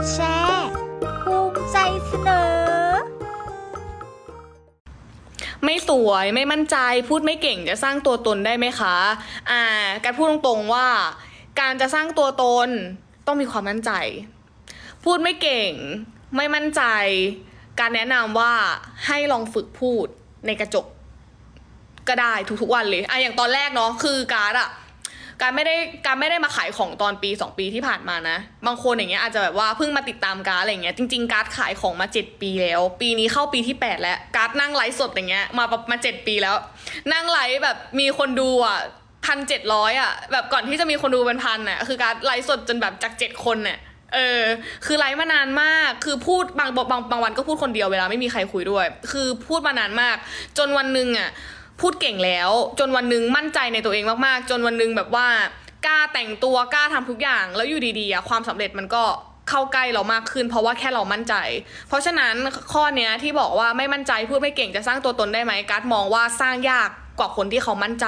ดแชร์ภูมิใจเสนอ ไม่สวยไม่มั่นใจพูดไม่เก่งจะสร้างตัวตนได้ไหมคะ อ่า การพูดตรงๆว่า การจะสร้างตัวตนต้องมีความมั่นใจ พูดไม่เก่ง ไม่มั่นใจ การแนะนำว่าให้ลองฝึกพูดในกระจก ก็ได้ทุกๆวันเลยอะอย่างตอนแรกเนาะคือการดอะ การไม่ได้การไม่ได้มาขายของตอนปีสองปีที่ผ่านมานะ บางคนอย่างเงี้ยอาจจะแบบว่าเพิ่งมาติดตามการดอะไรเงี้ยจริงๆการดขายของมาเจ็ดปีแล้ว ปีนี้เข้าปีที่แปดแล้วการดนั่งไลฟ์สดอย่างเงี้ยมาประมาเจ็ดปีแล้ว นั่งไลฟ์แบบมีคนดูอะพันเจ็ดร้อยอะแบบก่อนที่จะมีคนดูเป็นพันอะคือการไลฟ์สดจนแบบจากเจ็ดคนเนี่ยเออ คือไลฟ์มานานมาก คือพูดบางบางบางวันก็พูดคนเดียวเวลาไม่มีใครคุยด้วย คือพูดมานานมาก จนวันหนึ่งอะ พูดเก่งแล้ว จนวันหนึ่งมั่นใจในตัวเองมากๆ จนวันหนึ่งแบบว่ากล้าแต่งตัวกล้าทำทุกอย่าง แล้วอยู่ดีๆอะความสำเร็จมันก็เข้าใกล้เรามากขึ้น เพราะว่าแค่เรามั่นใจ เพราะฉะนั้นข้อเนี้ยที่บอกว่าไม่มั่นใจพูดไม่เก่งจะสร้างตัวตนได้ไหมการ์ดมองว่าสร้างยาก กว่าคนที่เขามั่นใจ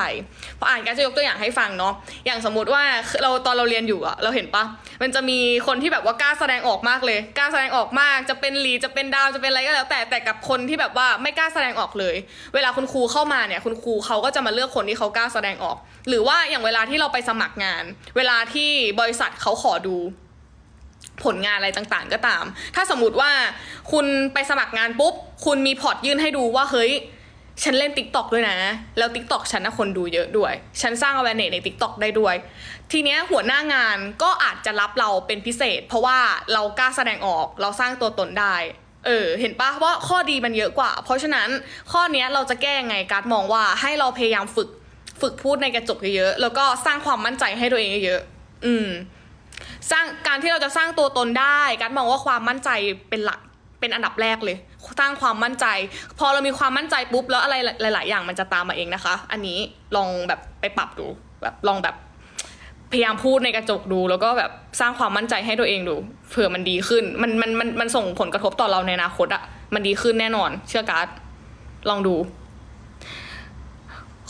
เพราะอ่านการดจะยกตัวอย่างให้ฟังเนาะอย่างสมมุติว่าเราตอนเราเรียนอยู่อะเราเห็นปะมันจะมีคนที่แบบว่ากล้าแสดงออกมากเลยกล้าแสดงออกมากจะเป็นลีจะเป็นดาวจะเป็นอะไรก็แล้ว แต่แต่กับคนที่แบบว่าไม่กล้าแสดงออกเลย เวลาคุณครูเข้ามาเนี่ยคุณครูเขาก็จะมาเลือกคนที่เขากล้าแสดงออก หรือว่าอย่างเวลาที่เราไปสมัครงาน เวลาที่บริษัทเขาขอดูผลงานอะไรต่างๆก็ตาม ถ้าสมมติว่าคุณไปสมัครงานปุ๊บ คุณมีพอร์ตยื่นให้ดูว่าเฮ้ย ฉันเล่น t ิ k t o k ด้วยนะ แล้ว t ิ k t o k ฉันนะคนดูเยอะด้วย ฉันสร้าง awareness ใน t ิ k t o k ได้ด้วย ทีเนี้ยหัวหน้างานก็อาจจะรับเราเป็นพิเศษ เพราะว่าเรากล้าแสดงออกเราสร้างตัวตนได้ เออ เห็นปะว่าข้อดีมันเยอะกว่า เพราะฉะนั้นข้อเนี้ยเราจะแก้ยังไงการมองว่าให้เราพยายามฝึกฝึกพูดในกระจกเยอะๆแล้วก็สร้างความมั่นใจให้ตัวเองเยอะๆอืม สร้างการที่เราจะสร้างตัวตนได้ การมองว่าความมั่นใจเป็นหลักเป็นอันดับแรกเลย สร้างความมั่นใจ พอเรามีความมั่นใจปุ๊บแล้วอะไรหลาย ๆ อย่างมันจะตามมาเองนะคะ อันนี้ลองแบบไปปรับดูแบบลองแบบพยายามพูดในกระจกดู แล้วก็แบบสร้างความมั่นใจให้ตัวเองดูเผื่อมันดีขึ้น มันมันมันมันส่งผลกระทบต่อเราในอนาคตอะมันดีขึ้นแน่นอน เชื่อการ์ดลองดู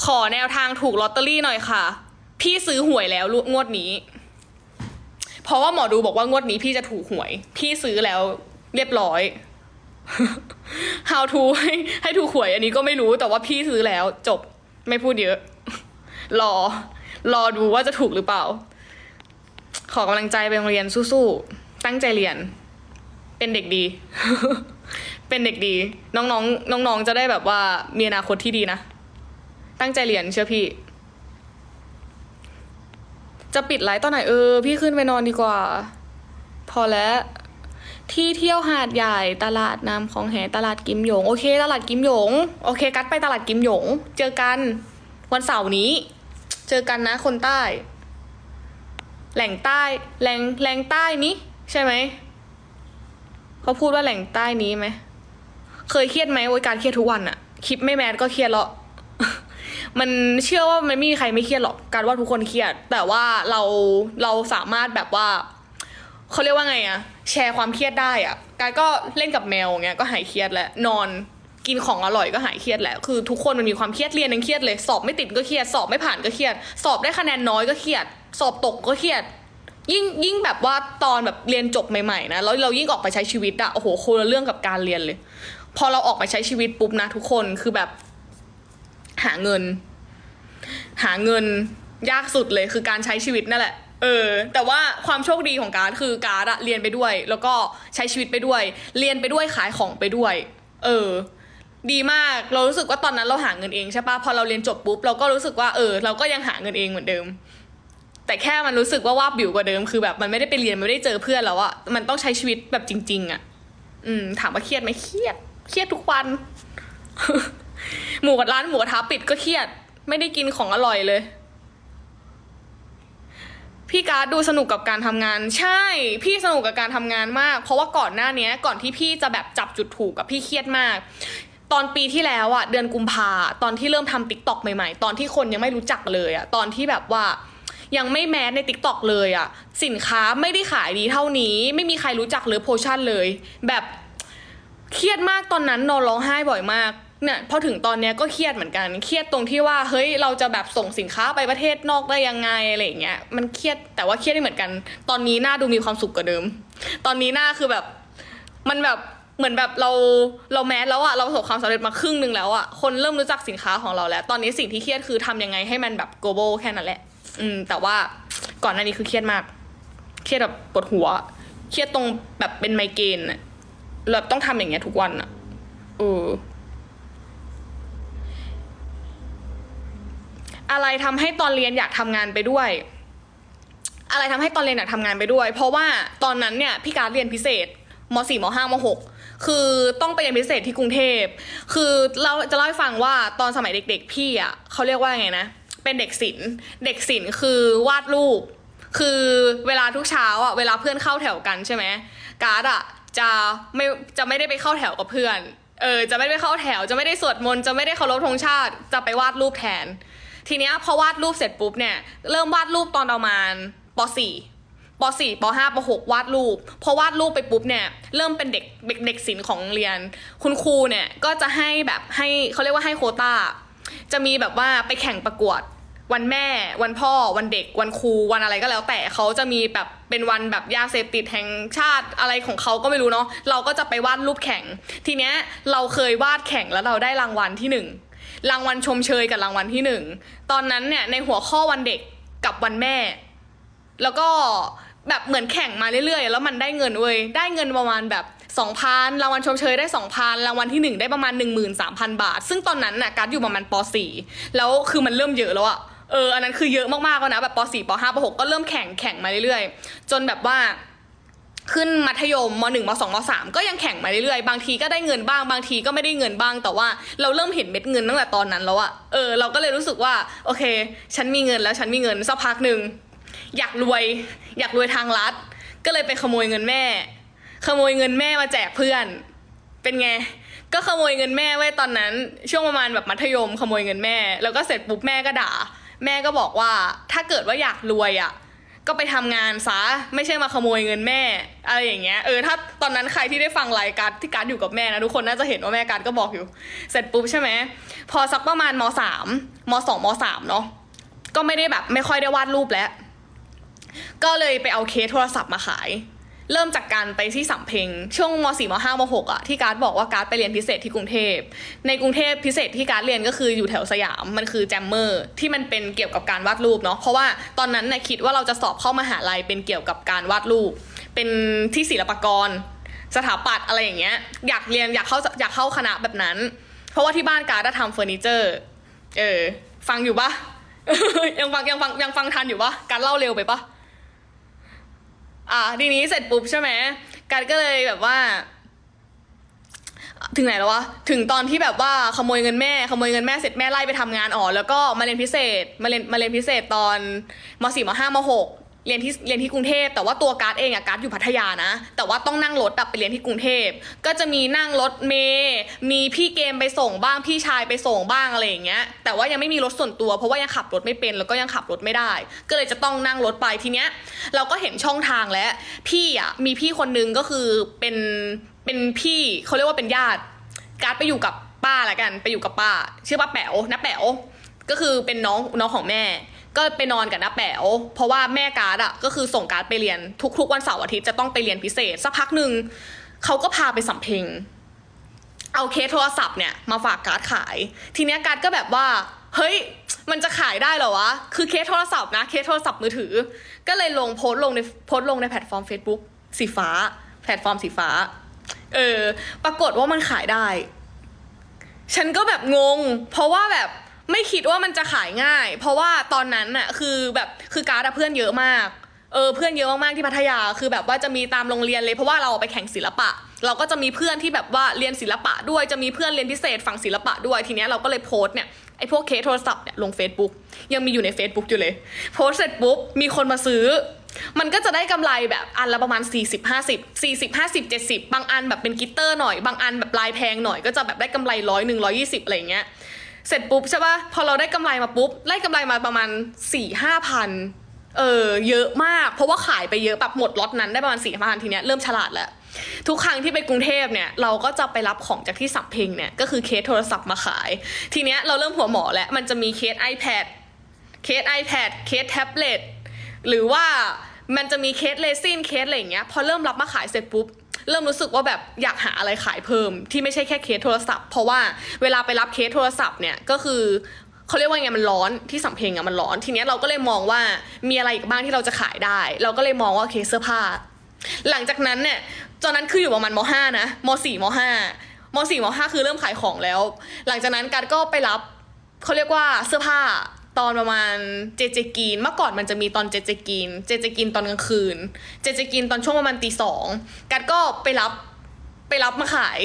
ขอแนวทางถูกลอตเตอรี่หน่อยค่ะ พี่ซื้อหวยแล้วงวดนี้ เพราะว่าหมอดูบอกว่างวดนี้พี่จะถูกหวย พี่ซื้อแล้วเรียบร้อย how to ให้ให้ถูกหวยอันนี้ก็ไม่รู้แต่ว่าพี่ซื้อแล้ว จบไม่พูดเยอะ รอ รอดูว่าจะถูกหรือเปล่า ขอกำลังใจไปโรงเรียนสู้ๆ ตั้งใจเรียน เป็นเด็กดี เป็นเด็กดี น้องๆ น้องๆ จะได้แบบว่ามีอนาคตที่ดีนะ ตั้งใจเรียนเชื่อพี่ จะปิดไลฟ์ตอนไหนเออ พี่ขึ้นไปนอนดีกว่า พอแล้ว ที่เที่ยวหาดใหญ่ตลาดน้ำของแหตลาดกิมหยง โอเค ตลาดกิมหยง โอเค กัดไปตลาดกิมหยง เจอกันวันเสาร์นี้ เจอกันนะคนใต้ แหล่งใต้แหล่งแหล่งใต้นี้ ใช่ไหมเขาพูดว่าแหล่งใต้นี้ไหมเคยเครียดไหมโอ้ยการเครียดทุกวันอะคลิปไม่แมสก็เครียดแล้วมันเชื่อว่ามันไม่มีใครไม่เครียดหรอกการว่าทุกคนเครียด แต่ว่าเราเราสามารถแบบว่า เขาเรียกว่าไงอะแชร์ความเครียดได้อะการก็เล่นกับแมวเงี้ยก็หายเครียดแล้วนอนกินของอร่อยก็หายเครียดแล้วคือทุกคนมันมีความเครียดเรียนยังเครียดเลย สอบไม่ติดก็เครียด สอบไม่ผ่านก็เครียด สอบได้คะแนนน้อยก็เครียด สอบตกก็เครียด ยิ่งยิ่งแบบว่าตอนแบบเรียนจบใหม่ๆนะแล้วเรายิ่งออกไปใช้ชีวิตอะโอ้โหคนละเรื่องกับการเรียนเลย พอเราออกไปใช้ชีวิตปุ๊บนะทุกคนคือแบบ หาเงิน หาเงินยากสุดเลยคือการใช้ชีวิตนั่นแหละ เออ แต่ว่าความโชคดีของการดคือการดอะเรียนไปด้วย แล้วก็ใช้ชีวิตไปด้วย เรียนไปด้วยขายของไปด้วย เออ ดีมากเรารู้สึกว่าตอนนั้นเราหาเงินเองใช่ปะพอเราเรียนจบปุ๊บเราก็รู้สึกว่าเออ เราก็ยังหาเงินเองเหมือนเดิม แต่แค่มันรู้สึกว่าว่าบิวกว่าเดิมคือแบบมันไม่ได้ไปเรียนไม่ได้เจอเพื่อนแล้วอะมันต้องใช้ชีวิตแบบจริง ๆอะอืม ถามว่าเครียดไหมเครียด เครียดทุกวันหมูกับร้านหมูกระทะปิดก็เครียด ไม่ได้กินของอร่อยเลย พี่การ์ดดูสนุกกับการทำงาน ใช่ พี่สนุกกับการทำงานมาก เพราะว่าก่อนหน้านี้ก่อนที่พี่จะแบบจับจุดถูกกับพี่เครียดมาก ตอนปีที่แล้วอะเดือนกุมภาตอนที่เริ่มทำติ๊กต็อกใหม่ๆ ตอนที่คนยังไม่รู้จักเลยอะตอนที่แบบว่ายังไม่แมสในติ๊กต็อกเลยอะสินค้าไม่ได้ขายดีเท่านี้ ไม่มีใครรู้จักเลยโพชั่นเลย แบบเครียดมากตอนนั้นนอนร้องไห้บ่อยมาก เนี่ยพอถึงตอนเนี้ยก็เครียดเหมือนกัน เครียดตรงที่ว่าเฮ้ยเราจะแบบส่งสินค้าไปประเทศนอกได้ยังไงอะไรอย่างเงี้ยมันเครียดแต่ว่าเครียดได้เหมือนกัน ตอนนี้หน้าดูมีความสุขกว่าเดิม ตอนนี้หน้าคือแบบมันแบบเหมือนแบบเราเราแมสแล้วอะเราประสบความสำเร็จมาครึ่งหนึ่งแล้วอะคนเริ่มรู้จักสินค้าของเราแล้ว ตอนนี้สิ่งที่เครียดคือทำยังไงให้มันแบบ global แค่นั้นแหละ อืม แต่ว่าก่อนหน้านี้คือเครียดมาก เครียดแบบปวดหัว เครียดตรงแบบเป็นไมเกรนแบบต้องทำอย่างเงี้ยทุกวันอะเออ อะไรทำให้ตอนเรียนอยากทำงานไปด้วย อะไรทำให้ตอนเรียนอยากทำงานไปด้วย เพราะว่าตอนนั้นเนี่ยพี่การเรียนพิเศษมสี่มห้ามหกคือต้องไปเรียนพิเศษที่กรุงเทพ คือเราจะเล่าให้ฟังว่าตอนสมัยเด็กๆ พี่อะเขาเรียกว่าไงนะ เป็นเด็กศิลป์ เด็กศิลป์คือวาดรูป คือเวลาทุกเช้าอะเวลาเพื่อนเข้าแถวกันใช่ไหมการ์ดอะจะไม่จะไม่ได้ไปเข้าแถวกับเพื่อน เออจะไม่ได้เข้าแถว จะไม่ได้สวดมนต์ จะไม่ได้เคารพธงชาติ จะไปวาดรูปแทน ทีเนี้ยพอวาดรูปเสร็จปุ๊บเนี่ยเริ่มวาดรูปตอนประมาณป .4 ป .4 ป .5 ป .6 วาดรูป พอวาดรูปไปปุ๊บเนี่ยเริ่มเป็นเด็กเด็กเด็กศิลป์ของเรียน คุณครูเนี่ยก็จะให้แบบให้เขาเรียกว่าให้โคตาจะมีแบบว่าไปแข่งประกวดวันแม่ วันพ่อ วันเด็ก วันครู วันอะไรก็แล้ว แต่เขาจะมีแบบเป็นวันแบบยาเสพติดแห่งชาติอะไรของเขาก็ไม่รู้เนาะ เราก็จะไปวาดรูปแข่ง ทีเนี้ยเราเคยวาดแข่งแล้วเราได้รางวัลที่หนึ่ง รางวัลชมเชยกับรางวัลที่หนึ่งตอนนั้นเนี่ยในหัวข้อวันเด็กกับวันแม่ แล้วก็แบบเหมือนแข่งมาเรื่อยๆ แล้วมันได้เงินเว้ยได้เงินประมาณแบบ2,000รางวัลชมเชยได้2,000รางวัลที่หนึ่งได้ประมาณ13,000บาท ซึ่งตอนนั้นน่ะการดอยู่ประมาณป .4 แล้วคือมันเริ่มเยอะแล้วอะเอออันนั้นคือเยอะมากๆแล้วนะแบบป .4 ป .5 ป .6 ก็เริ่มแข่งแข่งมาเรื่อยๆ จนแบบว่า ขึ้นมัธยมมหนึ่งมสองมสามก็ยังแข่งมาเรื่อยๆ บางทีก็ได้เงินบ้าง บางทีก็ไม่ได้เงินบ้าง แต่ว่าเราเริ่มเห็นเม็ดเงินตั้งแต่ตอนนั้นแล้วอะเออเราก็เลยรู้สึกว่าโอเค ฉันมีเงินแล้วฉันมีเงินสักพักหนึ่งอยากรวย อยากรวยทางลัด ก็เลยไปขโมยเงินแม่ ขโมยเงินแม่มาแจกเพื่อน เป็นไงก็ขโมยเงินแม่ไว้ตอนนั้น ช่วงประมาณแบบมัธยมขโมยเงินแม่ แล้วก็เสร็จปุ๊บแม่ก็ด่า แม่ก็บอกว่าถ้าเกิดว่าอยากรวยอะ ก็ไปทำงานซะไม่ใช่มาขโมยเงินแม่อะไรอย่างเงี้ยเออถ้าตอนนั้นใครที่ได้ฟังรายการที่การอยู่กับแม่นะทุกคนน่าจะเห็นว่าแม่การก็บอกอยู่ เสร็จปุ๊บใช่ไหมพอสักประมาณมสามมสองมสามเนาะก็ไม่ได้แบบไม่ค่อยได้วาดรูปแล้ว ก็เลยไปเอาเคสโทรศัพท์มาขาย เริ่มจากการไปที่สำเพ็งช่วงม .4 ม .5 ม .6 อะที่การ์ดบอกว่าการ์ดไปเรียนพิเศษที่กรุงเทพ ในกรุงเทพพิเศษที่การ์ดเรียนก็คืออยู่แถวสยามมันคือแจมเมอร์ที่มันเป็นเกี่ยวกับการวาดรูปเนาะเพราะว่าตอนนั้นน่ะคิดว่าเราจะสอบเข้ามหาลัยเป็นเกี่ยวกับการวาดรูป เป็นที่ศิลปากร สถาปัตย์อะไรอย่างเงี้ยอยากเรียนอยากเข้าอยากเข้าคณะแบบนั้น เพราะว่าที่บ้านการ์ดทำเฟอร์นิเจอร์เออฟังอยู่ปะยังฟังยังฟังยังฟังทันอยู่ปะการเล่าเร็วไปปะ อะทีนี้เสร็จปุ๊บใช่ไหมการก็เลยแบบว่า ถึงไหนแล้ววะ ถึงตอนที่แบบว่าขโมยเงินแม่ ขโมยเงินแม่เสร็จแม่ไล่ไปทำงานอ๋อแล้วก็มาเรียนพิเศษ มาเรียนมาเรียนพิเศษตอนมสี่มห้ามหก เรียนที่เรียนที่กรุงเทพแต่ว่าตัวการ์ดเองอะการ์ดอยู่พัทยานะ แต่ว่าต้องนั่งรถอะไปเรียนที่กรุงเทพก็จะมีนั่งรถเมย์มีพี่เกมไปส่งบ้างพี่ชายไปส่งบ้างอะไรอย่างเงี้ยแต่ว่ายังไม่มีรถส่วนตัว เพราะว่ายังขับรถไม่เป็นแล้วก็ยังขับรถไม่ได้ ก็เลยจะต้องนั่งรถไปทีเนี้ยเราก็เห็นช่องทางแล้วพี่อะมีพี่คนนึงก็คือเป็นเป็นพี่เขาเรียกว่าเป็นญาติ การ์ดไปอยู่กับป้าละกัน ไปอยู่กับป้า ชื่อป้าแป๋วน้าแป๋วก็คือเป็นน้องน้องของแม่ ก็ไปนอนกับน้าแป๋วเพราะว่าแม่การ์ดอะก็คือส่งการ์ดไปเรียนทุกๆวันเสาร์อาทิตย์จะต้องไปเรียนพิเศษสักพักหนึ่งเขาก็พาไปสำเพ็งเอาเคสโทรศัพท์เนี่ยมาฝากการ์ดขาย ทีเนี้ยการ์ดก็แบบว่า เฮ้ย มันจะขายได้เหรอวะ คือเคสโทรศัพท์นะ เคสโทรศัพท์มือถือ ก็เลยลงโพสต์ลงในโพสต์ลงในแพลตฟอร์ม Facebook สีฟ้า แพลตฟอร์มสีฟ้า เออ ปรากฏว่ามันขายได้ ฉันก็แบบงง เพราะว่าแบบ ไม่คิดว่ามันจะขายง่าย เพราะว่าตอนนั้นน่ะคือแบบคือการ์ดอะเพื่อนเยอะมากเออเพื่อนเยอะมากๆที่พัทยาคือแบบว่าจะมีตามโรงเรียนเลยเพราะว่าเราไปแข่งศิลปะ เราก็จะมีเพื่อนที่แบบว่าเรียนศิลปะด้วยจะมีเพื่อนเรียนพิเศษฝั่งศิลปะด้วยทีเนี้ยเราก็เลยโพสต์เนี่ยไอพวกเคสโทรศัพท์เนี่ยลง Facebook ยังมีอยู่ใน Facebook อยู่เลยโพสเสร็จปุ๊บมีคนมาซื้อ มันก็จะได้กำไรแบบอันละประมาณ 40 50 40 50 70 บางอันแบบเป็นกิตเตอร์หน่อย บางอันแบบลายแพงหน่อยก็จะแบบได้กำไรร้อยหนึ่งร้อยี่สิบอะไรเงี้ย เสร็จปุ๊บใช่ปะพอเราได้กำไรมาปุ๊บได้กำไรมาประมาณ4ี่ห้าพันเออเยอะมาก เพราะว่าขายไปเยอะแบบหมดล็อตนั้นได้ประมาณ4ี่พันทีเนี้ยเริ่มฉลาดแล้ว ทุกครั้งที่ไปกรุงเทพเนี่ยเราก็จะไปรับของจากที่สัมเพ็งเนี่ยก็คือเคสโทรศัพท์มาขาย ทีเนี้ยเราเริ่มหัวหมอแล้วมันจะมีเคส iPad เคส iPad เคสแท็บเล็ตหรือว่ามันจะมีเคสเลซินเคสอะไรอย่างเงี้ยพอเริ่มรับมาขายเสร็จปุ๊บ เริ่มรู้สึกว่าแบบอยากหาอะไรขายเพิ่ม ที่ไม่ใช่แค่เคสโทรศัพท์เพราะว่าเวลาไปรับเคสโทรศัพท์เนี่ยก็คือเขาเรียกว่าไงมันร้อนที่สำเพ็งอะมันร้อน ทีเนี้ยเราก็เลยมองว่ามีอะไรอีกบ้างที่เราจะขายได้ เราก็เลยมองว่าเคสเสื้อผ้า หลังจากนั้นเนี่ยตอนนั้นคืออยู่ประมาณมห้านะมสี่มห้ามสี่มห้าคือเริ่มขายของแล้ว หลังจากนั้นการก็ไปรับเขาเรียกว่าเสื้อผ้า ตอนประมาณเจเจกีนเมื่อก่อนมันจะมีตอนเจเจกีนเจเจกีนตอนกลางคืน เจเจกีนตอนช่วงประมาณตีสองการก็ไปรับไปรับมาขาย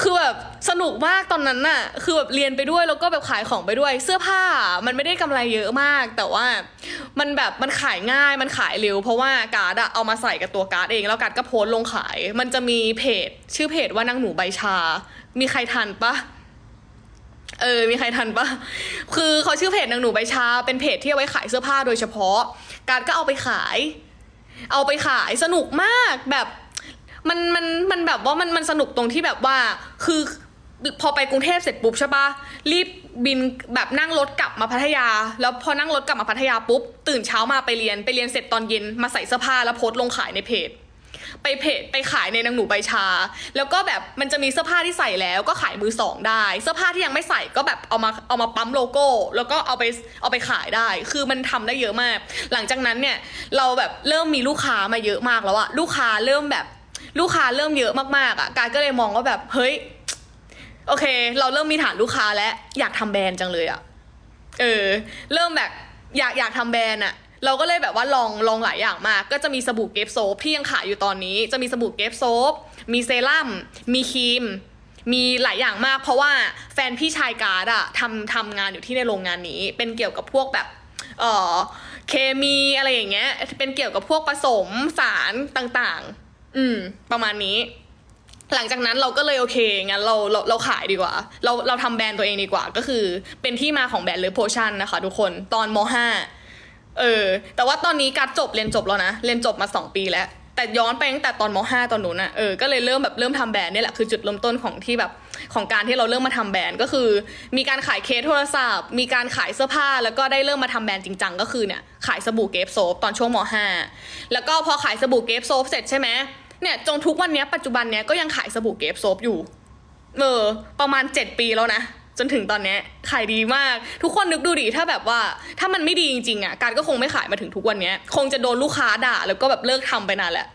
คือแบบสนุกมากตอนนั้นน่ะ คือแบบเรียนไปด้วยแล้วก็แบบขายของไปด้วย เสื้อผ้ามันไม่ได้กำไรเยอะมาก แต่ว่ามันแบบมันขายง่าย มันขายเร็ว เพราะว่าการ์ดอะเอามาใส่กับตัวการ์ดเอง แล้วการ์ดก็โพสต์ลงขาย มันจะมีเพจ ชื่อเพจว่านางหนูใบชา มีใครทันปะ เออ มีใครทันปะคือเขาชื่อเพจนางหนูใบชา เป็นเพจที่เอาไว้ขายเสื้อผ้าโดยเฉพาะ การก็เอาไปขาย เอาไปขายสนุกมากแบบมันมันมันแบบว่ามันมันสนุกตรงที่แบบว่า คือพอไปกรุงเทพเสร็จปุ๊บใช่ปะรีบบินแบบนั่งรถกลับมาพัทยา แล้วพอนั่งรถกลับมาพัทยาปุ๊บตื่นเช้ามาไปเรียนไปเรียนเสร็จตอนเย็นมาใส่เสื้อผ้าแล้วโพสต์ลงขายในเพจ ไปเพจไปขายในนางหนูใบชา แล้วก็แบบมันจะมีเสื้อผ้าที่ใส่แล้วก็ขายมือสองได้ เสื้อผ้าที่ยังไม่ใส่ก็แบบเอามาเอามาปั๊มโลโก้ แล้วก็เอาไปเอาไปขายได้ คือมันทำได้เยอะมาก หลังจากนั้นเนี่ยเราแบบเริ่มมีลูกค้ามาเยอะมากแล้วอะลูกค้าเริ่มแบบลูกค้าเริ่มเยอะมากๆอะการก็เลยมองว่าแบบเฮ้ยโอเค เราเริ่มมีฐานลูกค้าแล้วอยากทำแบรนด์จังเลยอะเออ เริ่มแบบอยากอยากทำแบรนด์อะ เราก็เลยแบบว่าลองลองหลายอย่างมากก็จะมีสบู่เกฟโซฟที่ยังขายอยู่ตอนนี้ จะมีสบู่เกฟโซฟมีเซรั่มมีครีม มีหลายอย่างมาก เพราะว่าแฟนพี่ชายการ์ดอะทำทำงานอยู่ที่ในโรงงานนี้ เป็นเกี่ยวกับพวกแบบเออเคมีอะไรอย่างเงี้ย เป็นเกี่ยวกับพวกผสมสารต่างๆ อืม ประมาณนี้ หลังจากนั้นเราก็เลยโอเคงั้นเราเราเราขายดีกว่า เราเราทำแบรนด์ตัวเองดีกว่า ก็คือเป็นที่มาของแบรนด์เลอโพชั่นนะคะ ทุกคนตอนม .5 เออ แต่ว่าตอนนี้การจบเรียนจบแล้วนะ เรียนจบมาสองปีแล้ว แต่ย้อนไปตั้งแต่ตอนม .5 ตอนนู้นอะเออ ก็เลยเริ่มแบบเริ่มทำแบรนด์นี่แหละคือจุดเริ่มต้นของที่แบบของการที่เราเริ่มมาทำแบรนด์ก็คือ มีการขายเคสโทรศัพท์ มีการขายเสื้อผ้า แล้วก็ได้เริ่มมาทำแบรนด์จริงจังก็คือเนี่ยขายสบู่เกฟโซฟตอนช่วงม .5 แล้วก็พอขายสบู่เกฟโซฟเสร็จใช่ไหมเนี่ยจนทุกวันนี้ปัจจุบันเนี้ยก็ยังขายสบู่เกฟโซฟอยู่ เออ ประมาณ 7 ปีแล้วนะ จนถึงตอนนี้ขายดีมาก ทุกคนนึกดูดิถ้าแบบว่าถ้ามันไม่ดีจริงๆอะการก็คงไม่ขายมาถึงทุกวันนี้คงจะโดนลูกค้าด่าแล้วก็แบบเลิกทำไปนานแหละ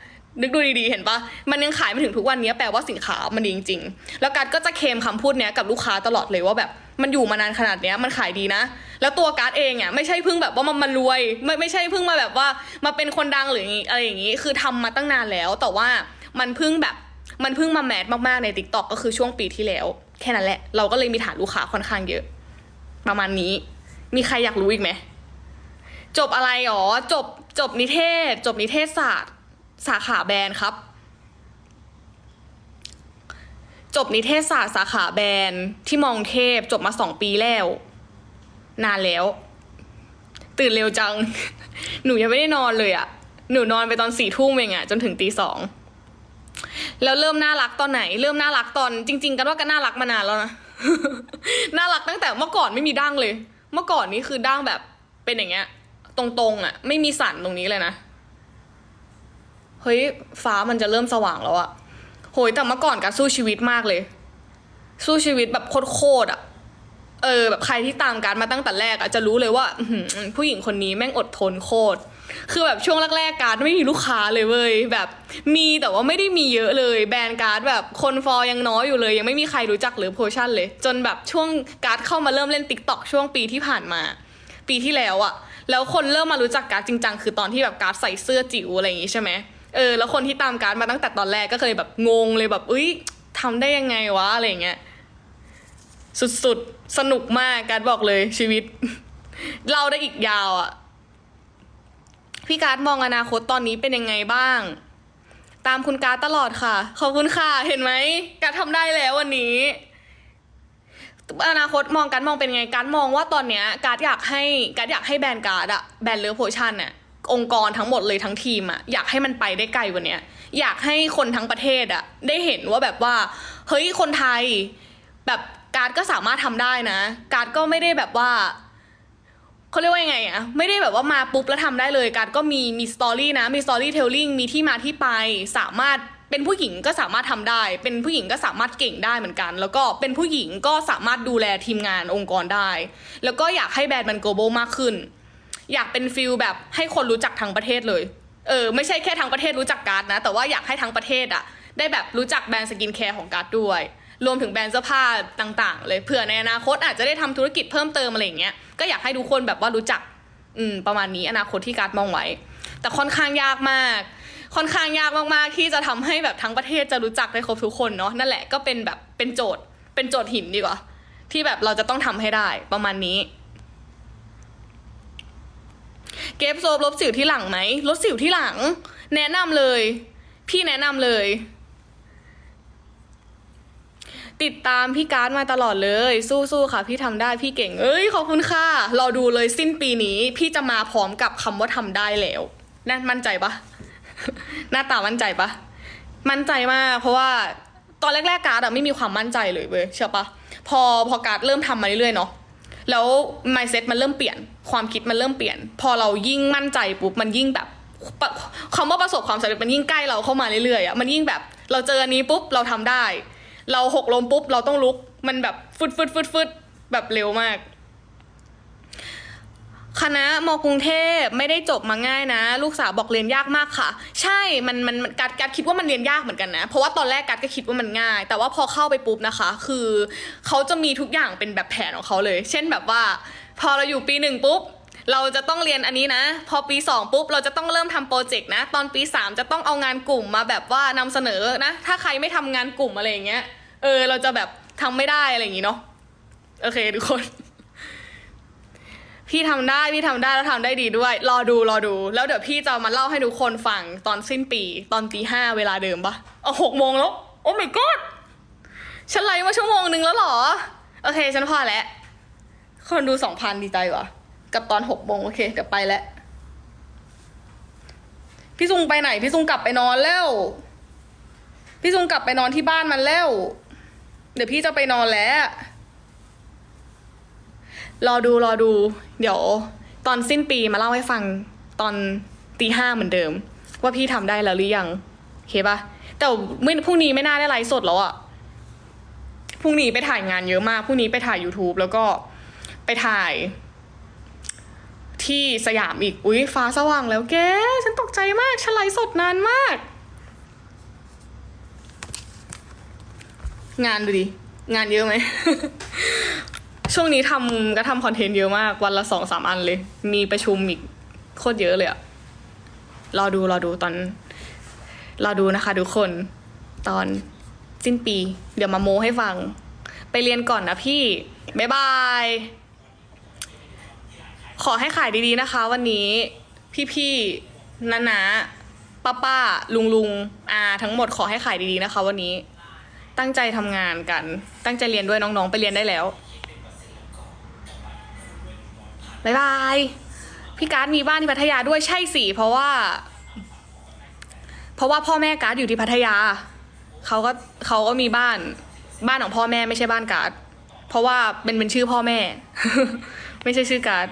นึกดูดีๆ เห็นปะมันยังขายมาถึงทุกวันนี้แปลว่าสินค้ามันดีจริง ๆ แล้วการก็จะเคมคำพูดเนี้ยกับลูกค้าตลอดเลยว่าแบบมันอยู่มานานขนาดเนี้ยมันขายดีนะ แล้วตัวการ์ดเองอะไม่ใช่เพิ่งแบบว่ามันมารวยไม่ไม่ใช่เพิ่งมาแบบว่ามาเป็นคนดังหรืออะไรอย่างงี้คือทำมาตั้งนานแล้ว แต่ว่ามันเพิ่งแบบมันเพิ่งมาแมสมากๆใน t ิ k t o k ก็คือช่วงปีที่แล้ว แค่นั้นแหละ เราก็เลยมีฐานลูกค้าค่อนข้างเยอะ ประมาณนี้ มีใครอยากรู้อีกไหม จบอะไรอ๋อ จบจบนิเทศ จบนิเทศศาสตร์ สาขาแบรนด์ครับ จบนิเทศศาสตร์สาขาแบรนด์ที่มองเทพจบมาสองปีแล้ว นานแล้ว ตื่นเร็วจัง หนูยังไม่ได้นอนเลยอะหนูนอนไปตอนสี่ทุ่มเองอะจนถึงตีสอง แล้วเริ่มน่ารักตอนไหน เริ่มน่ารักตอนจริง ๆ กันว่าก็น่ารักมานานแล้วนะ น่ารักตั้งแต่เมื่อก่อนไม่มีดั้งเลย เมื่อก่อนนี้คือดั้งแบบเป็นอย่างเงี้ย ตรงๆอะ่ะ ไม่มีสันตรงนี้เลยนะ เฮ้ยฟ้ามันจะเริ่มสว่างแล้วอะโหยแต่เมื่อก่อนการสู้ชีวิตมากเลย สู้ชีวิตแบบโคตรๆอะเออแบบใครที่ตามการมาตั้งแต่แรกอะจะรู้เลยว่าผู้หญิงคนนี้แม่งอดทนโคตร คือแบบช่วงแรกๆการ์ดไม่มีลูกค้าเลยเว้ยแบบมีแต่ว่าไม่ได้มีเยอะเลยแบรนด์การ์ดแบบคนฟอลยังน้อยอยู่เลย ยังไม่มีใครรู้จักหรือโพชั่นเลย จนแบบช่วงการ์ดเข้ามาเริ่มเล่นติ๊กต็อกช่วงปีที่ผ่านมา ปีที่แล้วอะแล้วคนเริ่มมารู้จักการ์ดจริงจังคือตอนที่แบบการ์ดใส่เสื้อจิ๋วอะไรอย่างงี้ใช่ไหมเออแล้วคนที่ตามการ์ดมาตั้งแต่ตอนแรกก็เคยแบบงงเลยแบบอุ้ยทำได้ยังไงวะอะไรอย่างเงี้ยสุดๆสนุกมากการ์ดบอกเลยชีวิตเล่าได้อีกยาวอะ พี่การ์ดมองอนาคตตอนนี้เป็นยังไงบ้าง ตามคุณการ์ดตลอดค่ะ ขอบคุณค่ะ เห็นไหมการ์ดทำได้แล้ววันนี้ อนาคตมองการ์ดมองเป็นไงการ์ดมองว่าตอนเนี้ยการ์ดอยากให้การ์ดอยากให้แบรนด์การ์ดอะแบรนด์เลือโพชั่นอะองค์กรทั้งหมดเลยทั้งทีมอะอยากให้มันไปได้ไกลกว่าเนี้ยอยากให้คนทั้งประเทศอะได้เห็นว่าแบบว่า เฮ้ยคนไทยแบบการดก็สามารถทำได้นะ การดก็ไม่ได้แบบว่า เขาเรียกว่ายังไงอะไม่ได้แบบว่ามาปุ๊บแล้วทำได้เลย การก็มีมีสตอรี่นะ มีสตอรี่เทลลิ่งมีที่มาที่ไปสามารถเป็นผู้หญิงก็สามารถทำได้ เป็นผู้หญิงก็สามารถเก่งได้เหมือนกัน แล้วก็เป็นผู้หญิงก็สามารถดูแลทีมงานองค์กรได้ แล้วก็อยากให้แบรนด์มัน global มากขึ้น อยากเป็นฟิลแบบให้คนรู้จักทั้งประเทศเลย เออ ไม่ใช่แค่ทั้งประเทศรู้จักการ์ดนะ แต่ว่าอยากให้ทั้งประเทศอะได้แบบรู้จักแบรนด์สกินแคร์ของการ์ดด้วย รวมถึงแบรนด์เสื้อผ้าต่าง ๆ เลยเผื่อในอนาคตอาจจะได้ทำธุรกิจเพิ่มเติมอะไรอย่างเงี้ยก็อยากให้ทุกคนแบบว่ารู้จักอืมประมาณนี้อนาคตที่การ์ดมองไว้ แต่ค่อนข้างยากมาก ค่อนข้างยากมากๆที่จะทำให้แบบทั้งประเทศจะรู้จักได้ครบทุกคนเนาะนั่นแหละก็เป็นแบบเป็นโจทย์เป็นโจทย์หินดีกว่า ที่แบบเราจะต้องทำให้ได้ประมาณนี้ เก็บโซบลบสิวที่หลังไหมลดสิวที่หลัง แนะนำเลย พี่แนะนำเลย ติดตามพี่การ์ดมาตลอดเลย สู้ๆค่ะ พี่ทำได้พี่เก่ง เอ้ยขอบคุณค่ะรอดูเลยสิ้นปีนี้ พี่จะมาพร้อมกับคำว่าทำได้แล้วนั่นมั่นใจปะหน้าตามั่นใจปะมั่นใจมาก เพราะว่าตอนแรกๆการ์ดอะไม่มีความมั่นใจเลยเว้ยเชื่อปะพอพอการ์ดเริ่มทำมาเรื่อยๆเนาะแล้ว mindset มันเริ่มเปลี่ยน ความคิดมันเริ่มเปลี่ยน พอเรายิ่งมั่นใจปุ๊บมันยิ่งแบบคำว่าประสบความสำเร็จมันยิ่งใกล้เราเข้ามาเรื่อยๆอะมันยิ่งแบบเราเจออันนี้ปุ๊บเราทำได้ เราหกล้มปุ๊บ เราต้องลุก มันแบบฟึดฟึดฟึดฟึดแบบเร็วมาก คณะมกรุงเทพไม่ได้จบมาง่ายนะ ลูกสาวบอกเรียนยากมากค่ะ ใช่ มันมันกัดกัดคิดว่ามันเรียนยากเหมือนกันนะ เพราะว่าตอนแรกกัดก็คิดว่ามันง่าย แต่ว่าพอเข้าไปปุ๊บนะคะ คือเขาจะมีทุกอย่างเป็นแบบแผนของเขาเลย เช่นแบบว่า พอเราอยู่ปีหนึ่งปุ๊บ เราจะต้องเรียนอันนี้นะ พอปีสองปุ๊บ เราจะต้องเริ่มทำโปรเจกต์นะ ตอนปีสามจะต้องเอางานกลุ่มมาแบบว่านำเสนอนะ ถ้าใครไม่ทำงานกลุ่มอะไรอย่างเงี้ย เออ เราจะแบบทำไม่ได้อะไรอย่างงี้เนาะ โอเคทุกคน พี่ทำได้ พี่ทำได้แล้วทำได้ดีด้วย รอดูรอดู แล้วเดี๋ยวพี่จะมาเล่าให้ทุกคนฟังตอนสิ้นปี ตอนตีห้าเวลาเดิมปะเอาหกโมงแล้ว โอ้ my god ฉันไลฟ์มาชั่วโมงนึงแล้วหรอ โอเค ฉันพอแล้ว คนดูสองพันดีใจว่ะ กับตอนหกโมงโอเคเดี๋ยวไปแล้ว พี่ซุงไปไหน พี่ซุงกลับไปนอนแล้ว พี่ซุงกลับไปนอนที่บ้านมันแล้ว เดี๋ยวพี่จะไปนอนแล้ว รอดูรอดู เดี๋ยว ตอนสิ้นปีมาเล่าให้ฟังตอนตีห้าเหมือนเดิม ว่าพี่ทำได้แล้วหรือยังโอเคปะแต่ไม่พรุ่งนี้ไม่น่าได้ไลฟ์สดแล้วอะพรุ่งนี้ไปถ่ายงานเยอะมาก พรุ่งนี้ไปถ่าย YouTube แล้วก็ไปถ่าย ที่สยามอีก อุ๊ย ฟ้าสว่างแล้วแก ฉันตกใจมากฉันไลฟ์สดนานมาก งานดูดิ งานเยอะไหม ช่วงนี้ทำก็ทำคอนเทนต์เยอะมาก วันละสองสามอันเลย มีประชุมอีก โคตรเยอะเลยอะรอดู รอดูตอน รอดูนะคะทุกคน ตอนสิ้นปี เดี๋ยวมาโมให้ฟัง ไปเรียนก่อนนะพี่ บ๊ายบาย ขอให้ขายดีๆนะคะ วันนี้พี่ๆนานาป้าป้าลุงลุงอาทั้งหมดขอให้ขายดีๆนะคะ วันนี้ ตั้งใจทำงานกัน ตั้งใจเรียนด้วยน้องๆไปเรียนได้แล้วบายบายพี่การ์ดมีบ้านที่พัทยาด้วยใช่สิเพราะว่า เพราะว่าพ่อแม่การ์ดอยู่ที่พัทยาเขาก็เขาก็มีบ้าน บ้านของพ่อแม่ไม่ใช่บ้านการ์ดเพราะว่าเป็นเป็นชื่อพ่อแม่ ไม่ใช่ชื่อการ์ด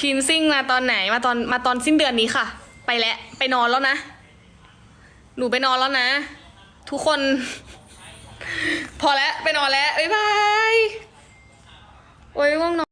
คินซิ่งมาตอนไหนมาตอนมาตอนสิ้นเดือนนี้ค่ะ ไปแล้วไปนอนแล้วนะ หนูไปนอนแล้วนะ ทุกคน พอแล้วไปนอนแล้วบ๊ายบาย โอ้ยง่วงนอน